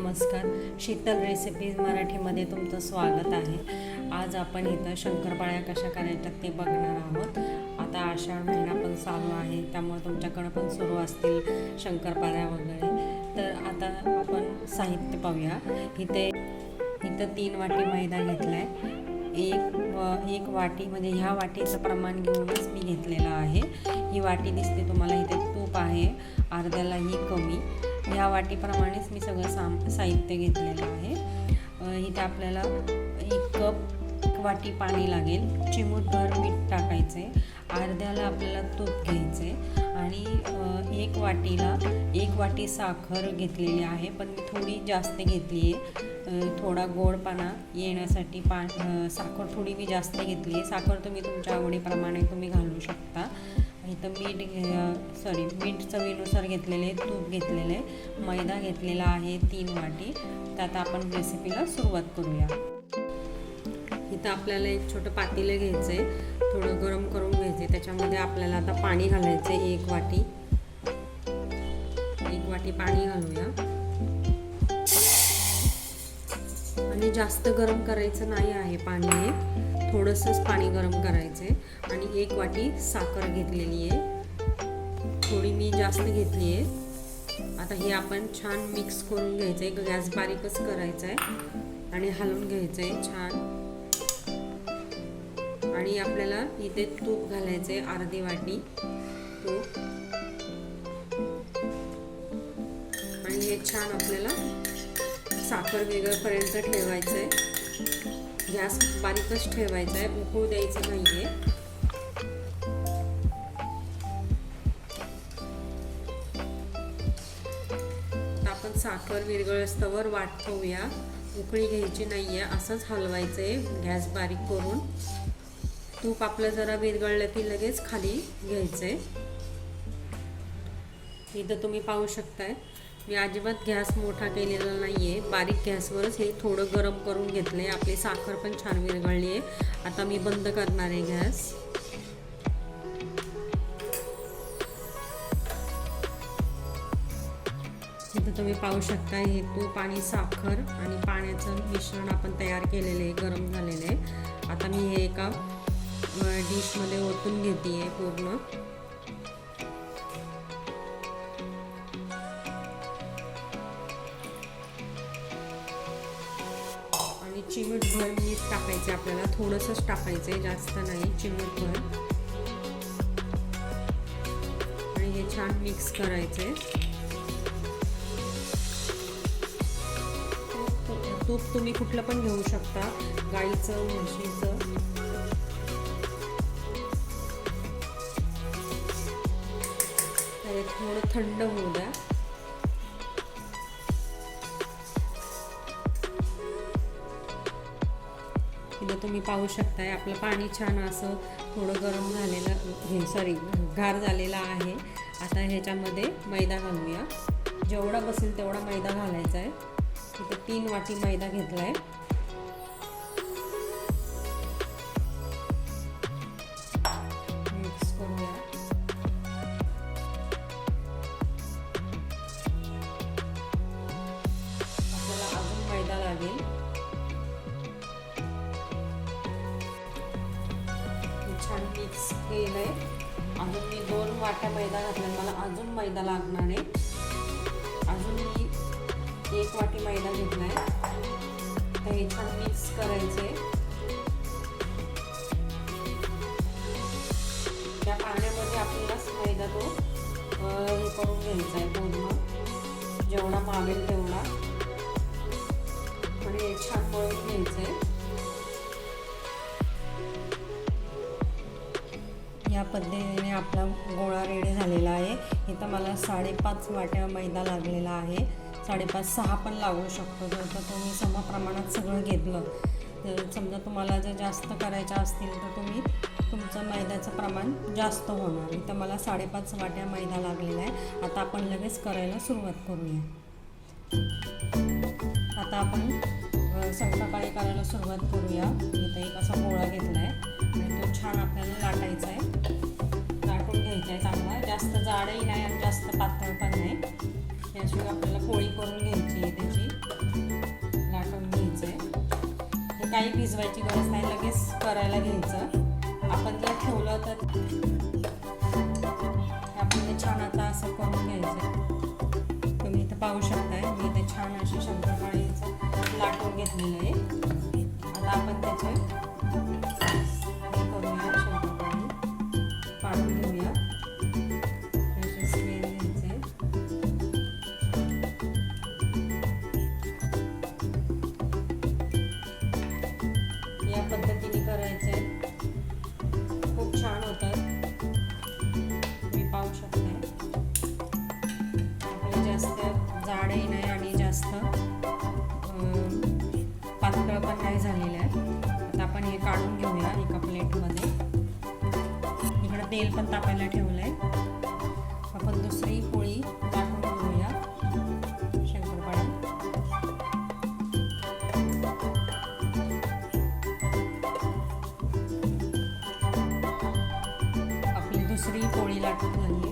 नमस्कार. शीतल रेसिपीज मराठीमध्ये तुमचं स्वागत आहे. आज आपण इथं शंकरपाळ्या कशा करायच्यात ते बघणार आहोत. आता आषाढ महिना पण चालू आहे त्यामुळे तुमच्याकडं पण सुरू असतील शंकरपाळ्या वगैरे. तर आता आपण साहित्य पाहूया. इथे इथं तीन वाटी मैदा घेतला आहे एक व एक वाटी म्हणजे ह्या वाटीचं प्रमाण घेऊनच मी घेतलेलं आहे. ही वाटी दिसते तुम्हाला इथे तूप आहे. अर्ध्यालाही कमी. ह्या वाटीप्रमाणेच मी सगळं साम साहित्य घेतलेलं आहे. इथे आपल्याला एक कप वाटी पाणी लागेल. चिमूटभर मीठ टाकायचे अर्ध्याला आपल्याला तूप घ्यायचे आणि एक वाटीला एक वाटी साखर घेतलेली आहे. पण मी थोडी जास्त घेतली आहे थोडा गोडपणा येण्यासाठी पा साखर थोडी मी जास्त घेतली आहे साखर तुम्ही तुमच्या आवडीप्रमाणे तुम्ही घालू शकता. इथं मीठ घे सॉरी मीठ चवीनुसार घेतलेले तूप घेतलेले मैदा घेतलेला आहे तीन वाटी. तर आता आपण रेसिपीला सुरुवात करूया. इथं आपल्याला एक छोटं पातेलं घ्यायचं आहे थोडं गरम करून घ्यायचं आहे त्याच्यामध्ये आपल्याला आता पाणी घालायचं आहे एक वाटी. एक वाटी पाणी घालूया. आणि जास्त गरम करायचं नाही आहे पाणी हे. थोडंसंच पाणी गरम करायचं आहे आणि एक वाटी साखर घेतलेली आहे. थोडी मी जास्त घेतली आहे. आता हे आपण छान मिक्स करून घ्यायचं आहे गॅस बारीकच करायचा आहे आणि हलवून घ्यायचं आहे छान. आणि आपल्याला इथे तूप घालायचं आहे अर्धी वाटी तूप. आणि हे छान आपल्याला साखर वेगळपर्यंत ठेवायचं आहे गॅस बारीकच ठेवायचा आहे उकळू द्यायचं नाही आहे आपण साखर विरगळस्तवर वाट ठेवूया उकळी घ्यायची नाही आहे असंच हलवायचं आहे गॅस बारीक करून. तूप आपलं जरा विरगळलं की लगेच खाली घ्यायचं आहे इथं तुम्ही पाहू शकताय. मी अजिबात गॅस मोठा केलेला नाही आहे बारीक गॅसवरच हे थोडं गरम करून घेतलं आहे आपली साखर पण छान विरघळली आहे आता मी बंद करणार आहे गॅस. इथं तुम्ही पाहू शकता हे तूप आणि साखर आणि पाण्याचं मिश्रण आपण तयार केलेलं आहे गरम झालेलं आहे. आता मी हे एका डिशमध्ये ओतून घेते आहे पूर्ण. चिमूटभर मीठ टाकायचं आपल्याला. थोडंसंच टाकायचं आहे जास्त नाही चिमूटभर. आणि हे छान मिक्स करायचं आहे तूप तुम्ही कुठलं पण घेऊ शकता गाईचं म्हशीचं. थोडं थंड होऊ द्या. इथं तुम्ही पाहू शकताय आपलं पाणी छान असं थोडं गरम झालेलं हे सॉरी गार झालेलं आहे. आता ह्याच्यामध्ये मैदा घालूया. जेवढा बसेल तेवढा मैदा घालायचा आहे. इथे तीन वाटी मैदा घेतला आहे वाट्या मैदा घातला मला अजून मैदा लागणार आहे. अजून मी एक वाटी मैदा घेतला आहे तर हे छान मिक्स करायचे त्या पाण्यामध्ये आपल्यालाच मैदा तो हे करून घ्यायचा आहे पूर्ण. जेवढा मावेल तेवढा. आणि हे छान मळून घ्यायचं आहे पद्धतीने आपला गोळा रेडी झालेला आहे. इथं मला साडेपाच वाट्या मैदा लागलेला आहे. साडेपाच सहा पण लागू शकतो. जर का तुम्ही समप्रमाणात सगळं घेतलं तर समजा तुम्हाला जर जास्त करायच्या असतील तर तुम्ही तुमचं मैद्याचं प्रमाण जास्त होणार. इथं मला साडेपाच वाट्या मैदा लागलेला आहे. आता आपण लगेच करायला सुरुवात करूया. आता आपण संध्याकाळी करायला सुरुवात करूया. इथं एक असा गोळा घेतला आहे छान आपल्याला लाटायचं आहे. लाटून घ्यायचं आहे चांगला. जास्त जाडही नाही आणि जास्त पातळ पण नाही. याशिवाय आपल्याला पोळी करून घ्यायची आहे त्याची. लाटून घ्यायचं आहे हे काही भिजवायची गरज नाही. लगेच करायला घ्यायचं. घेऊया त्याचे स्मेल घ्यायचे या पद्धतीने करायचे खूप छान होतात तुम्ही पाहू शकते. आपले जास्त जाडही नाही आणि जास्त पातळ पण नाही झालेलं आहे. आता आपण हे काढून घेऊया एका प्लेटमध्ये तेल पण तापायला ठेवलं आहे आपण दुसरी पोळी टाकून घेऊया. शंकरपाळी आपली दुसरी पोळी लाटून झाली.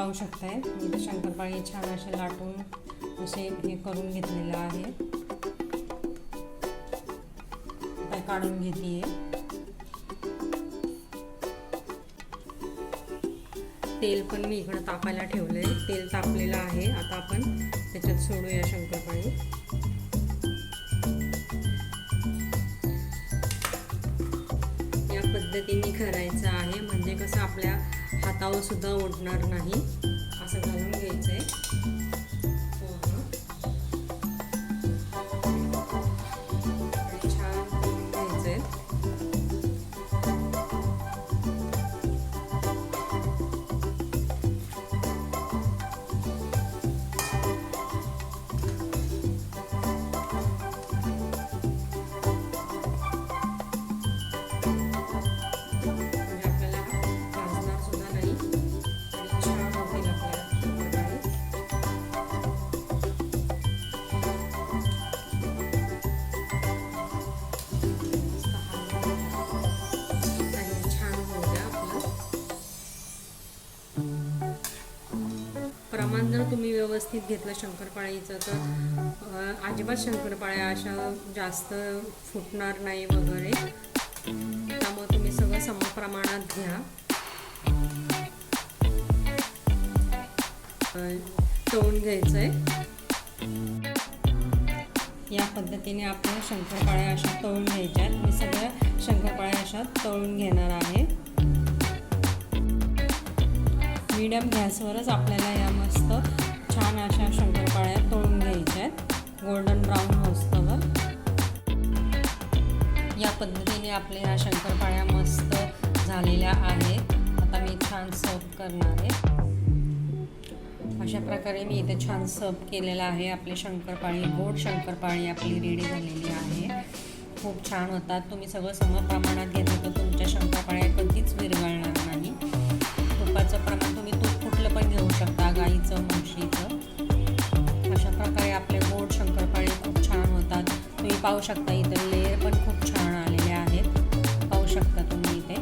पाहू शकताय. इथे शंकरपाळी छान असे लाटून असे हे करून घेतलेलं आहे. आता काढून घेते तेल पण मी इकडं तापायला ठेवलंय. तेल तापलेलं आहे. आता आपण त्याच्यात सोडूया शंकरपाळी. या पद्धतीने करायचं आहे. म्हणजे कसं आपल्या हातावर सुद्धा ओढणार नाही. असं घालून घ्यायचं आहे व्यवस्थित घेतलं शंकरपाळीचं तर अजिबात शंकरपाळ्या अशा जास्त फुटणार नाही वगैरे. त्यामुळे तुम्ही सगळं समप्रमाणात घ्या. तळून घ्यायचं आहे या पद्धतीने आपण शंकरपाळ्या अशा तळून घ्यायच्या आहेत. मी सगळ्या शंकरपाळ्या अशा तळून घेणार आहे. मीडियम गॅसवरच आपल्याला या मस्त छान अशा शंकरपाळ्या तळून घ्यायच्या आहेत. गोल्डन ब्राऊन होस्तवर. या पद्धतीने आपल्या ह्या शंकरपाळ्या मस्त झालेल्या आहेत. आता मी छान सर्व करणार आहे. अशा प्रकारे मी इथे छान सर्व केलेलं आहे. आपली शंकरपाळी गोड शंकरपाळी आपली रेडी झालेली आहे. खूप छान होतात. तुम्ही सगळं सम प्रमाणात घेतलं तर तुमच्या शंकरपाळ्या कधीच विरघळणार नाही. तुपाचं प्रमाण पाहू शकता इथं लेअर पण खूप छान आलेले आहेत. पाहू शकता तुम्ही इथे.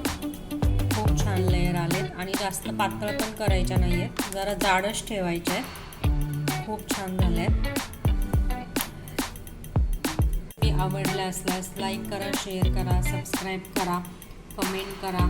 खूप छान लेअर आलेत. आणि जास्त पातळ पण करायच्या नाही आहेत जरा जाडच ठेवायच्या आहेत. खूप छान झाल्या आहेत आवडल्या असल्यास लाईक करा शेअर करा सबस्क्राईब करा कमेंट करा.